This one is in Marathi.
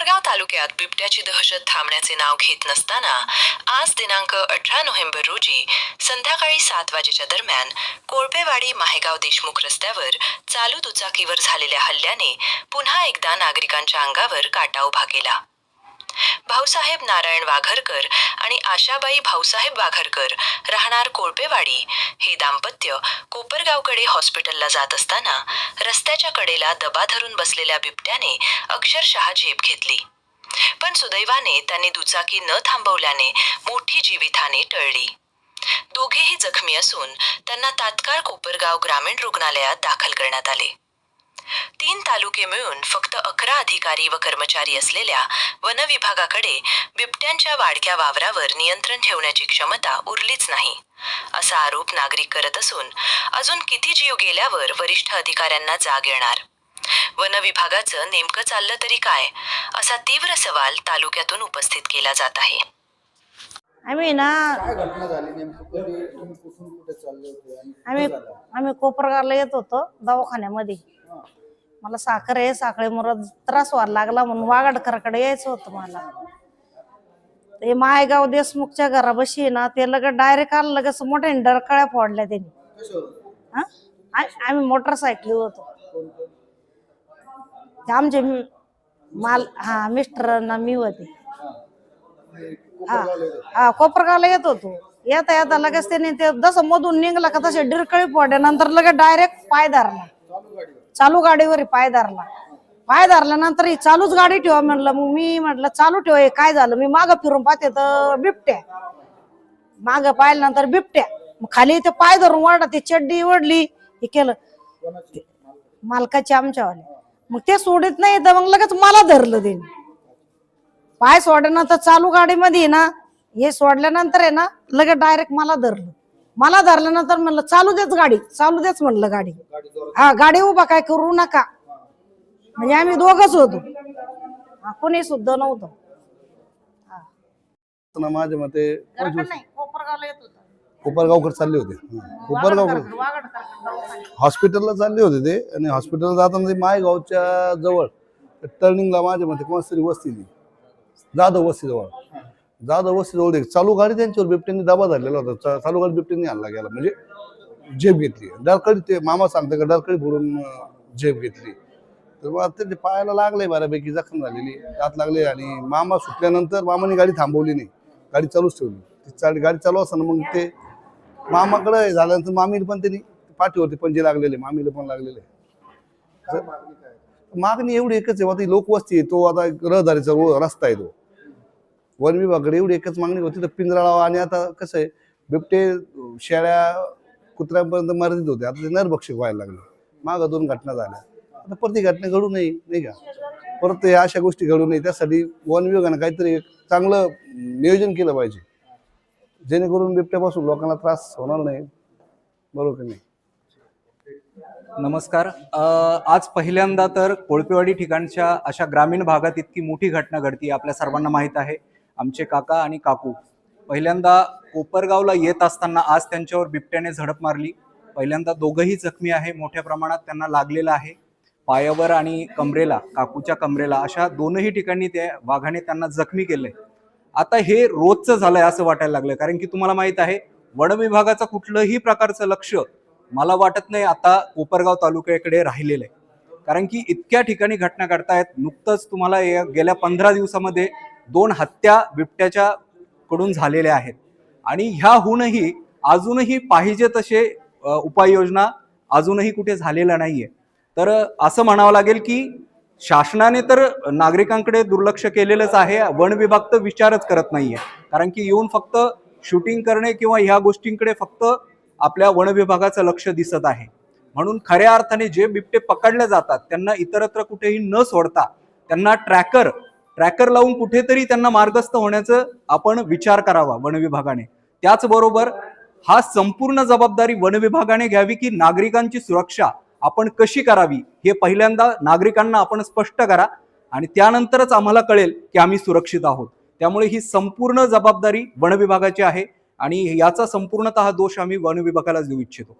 तालुक्यात बिबट्याची दहशत थांबण्याचे नाव घेत नसताना आज दिनांक अठरा नोव्हेंबर रोजी संध्याकाळी सात वाजेच्या दरम्यान कोळपेवाडी माहेगाव देशमुख रस्त्यावर चालू दुचाकीवर झालेल्या हल्ल्याने पुन्हा एकदा नागरिकांच्या अंगावर काटा उभा केला. भाऊसाहेब नारायण वाघरकर आणि आशाबाई भाऊसाहेब वाघरकर राहणार कोळपेवाडी. हे दाम्पत्य कोपरगावकडे हॉस्पिटलला जात असताना रस्त्याच्या कडेला दबा धरून बसलेल्या बिबट्याने अक्षरशः झेप घेतली. पण सुदैवाने त्यांनी दुचाकी न थांबवल्याने मोठी जीवितहानी टळली. दोघेही जखमी असून त्यांना तात्काळ कोपरगाव ग्रामीण रुग्णालयात दाखल करण्यात आले. तीन तालुके मिळून फक्त अकरा अधिकारी व कर्मचारी असलेल्या वन विभागाकडे बिबट्यांच्या वाढक्या वावरावर नियंत्रण ठेवण्याची क्षमता उरलीच नाही. असा आरोप नागरिक करत असून अजून किती जीव गेल्यावर वरिष्ठ अधिकाऱ्यांना जाग येणार? वन विभागाचं नेमकं चाललं तरी काय? असा तीव्र सवाल तालुक्यातून उपस्थित केला जात आहे. आम्ही ना काय घटना झाली नेमकं कधी तुम्ही कुठून कुठे चालले होते आणि आम्ही झालं? आम्ही कोपरगावला येत होतो दवाखान्यामध्ये हा. मला साखर आहे साखरेमुळे त्रास व्हायला लागला म्हणून वागडकरकडे यायचं होतं मला ते मायगाव देशमुखच्या घराबशी आहे ना ते लगेच डायरेक्ट आलं लगेच मोठ्या डरकळ्या फोडल्या त्यांनी कशावर? हा? आ- आम्ही मोटरसायकली होतो कोण कोण? ते आमचे म- माल हा मिस्टर ना मी होते हा. हा कोपरगावला येत होते. हा कोपरगावला येत होतो येता येता लगेच त्याने ते जसं मधून निघला का तसे डिरकळी फोडल्या नंतर लगेच डायरेक्ट पाय धरला. चालू गाडीवर पाय धरला. पाय धरल्यानंतर ही चालूच गाडी ठेवा म्हणलं. मग मी म्हटलं चालू ठेव हे काय झालं? मी मागं फिरून पाहते तर बिबट्या माग पाहिल्यानंतर बिबट्या मग खाली ते पाय धरून वाढला ते चड्डी ओढली. हे केलं. मालकाची आमच्यावाले. मग ते सोडित नाही तर मग लगेच मला धरलं त्यांनी. पाय सोडल्यानंतर चालू गाडीमध्ये ना हे सोडल्यानंतर आहे ना लगेच डायरेक्ट मला धरलं. मला धरल्यानंतर म्हणलं चालू देच गाडी चालू देच म्हणलं गाडी. हा गाडी उभा काय करू नका. म्हणजे आम्ही दोघच होतो. हा, कोणी सुद्धा नव्हतं. माझ्या मते कोपरगावकडे चालले होते. हं. कोपरगाव हॉस्पिटलला चालले होते ते आणि हॉस्पिटलला जाताना ते मायगावच्या जवळ टर्निंगला माझ्या मते कोणाच तरी वस्ती जाधव वसीजवळ जाधव वस्ती एक चालू गाडी त्यांच्यावर बिबट्यांनी दाबा धरलेला होता. चा- चालू गाडी बिबट्यांनी हल्ला गेला. म्हणजे झेप घेतली. डरकडी ते मामा सांगतं का डरकडी फोडून झेप घेतली. तर ते पायाला लागले बऱ्यापैकी जखम झालेली हात लागले आणि मामा सुटल्यानंतर मामाने गाडी थांबवली नाही. गाडी चालूच ठेवली. ती गाडी चालू असताना मग ते मामाकडे झाल्यानंतर मामीला पण त्यांनी पाठीवरती पंजे लागलेले मामीला पण लागलेले. मागणी एवढी एकच आहे आता लोकवस्ती आहे तो आता रहदारीचा रस्ता आहे तो. वन विभागाकडे एवढी एकच मागणी होती तर पिंजरा लावा आणि आता कसं आहे बिबटे शेळ्या कुत्र्यांपर्यंत मर्यादित होते आता ते नरभक्षक व्हायला लागले. मागं दोन घटना झाल्या. आता परत ही घटना घडू नये नाही का? परत या अशा गोष्टी घडू नये त्यासाठी वन विभागानं काहीतरी चांगलं नियोजन केलं पाहिजे. जेणेकरून बिबट्यापासून लोकांना त्रास होणार नाही. बरोबर की नाही? नमस्कार. आज पहिल्यांदा तर कोळपेवाडी ठिकाणच्या अशा ग्रामीण भागात इतकी मोठी घटना घडती आपल्या सर्वांना माहीत आहे. आमचे काका आणि काकू. पहिल्यांदा कोपरगावला येत असताना आज त्यांच्यावर बिबट्याने झडप मारली. पहिल्यांदा दोघंही जखमी आहे मोठ्या प्रमाणात त्यांना लागलेलं आहे. पायावर आणि कमरेला काकूच्या कमरेला अशा दोनही ठिकाणी त्या वाघाने त्यांना जखमी केले आता हे रोजचं झालंय असं वाटायला लागलं कारण की तुम्हाला माहीत आहे वन विभागाचं कुठलंही प्रकारचं लक्ष मला वाटत नाही आता कोपरगाव तालुक्याकडे राहिलेलं आहे. कारण की इतक्या ठिकाणी घटना घडतायत नुकतंच तुम्हाला या गेल्या पंधरा दिवसामध्ये दोन हत्या बिबट्याच्या कडून झालेल्या आहेत. आणि ह्याहूनही अजूनही पाहिजे तसे उपाययोजना अजूनही कुठे झालेल्या नाहीये. तर असं म्हणावं लागेल की शासनाने तर नागरिकांकडे दुर्लक्ष केलेलंच आहे वन विभाग तर विचारच करत नाहीये. कारण की येऊन फक्त शूटिंग करणे किंवा ह्या गोष्टींकडे फक्त आपल्या वन विभागाचं लक्ष दिसत आहे. म्हणून खऱ्या अर्थाने जे बिबटे पकडले जातात त्यांना इतरत्र कुठेही न सोडता त्यांना ट्रॅकर ट्रॅकर लावून कुठेतरी त्यांना मार्गस्थ होण्याचं आपण विचार करावा वन विभागाने. त्याचबरोबर हा संपूर्ण जबाबदारी वन विभागाने घ्यावी की नागरिकांची सुरक्षा आपण कशी करावी हे पहिल्यांदा नागरिकांना आपण स्पष्ट करा आणि त्यानंतरच आम्हाला कळेल की आम्ही सुरक्षित आहोत. त्यामुळे ही संपूर्ण जबाबदारी वन विभागाची आहे. आणि याचा संपूर्णतः दोष आम्ही वन विभागाला देऊ इच्छितो.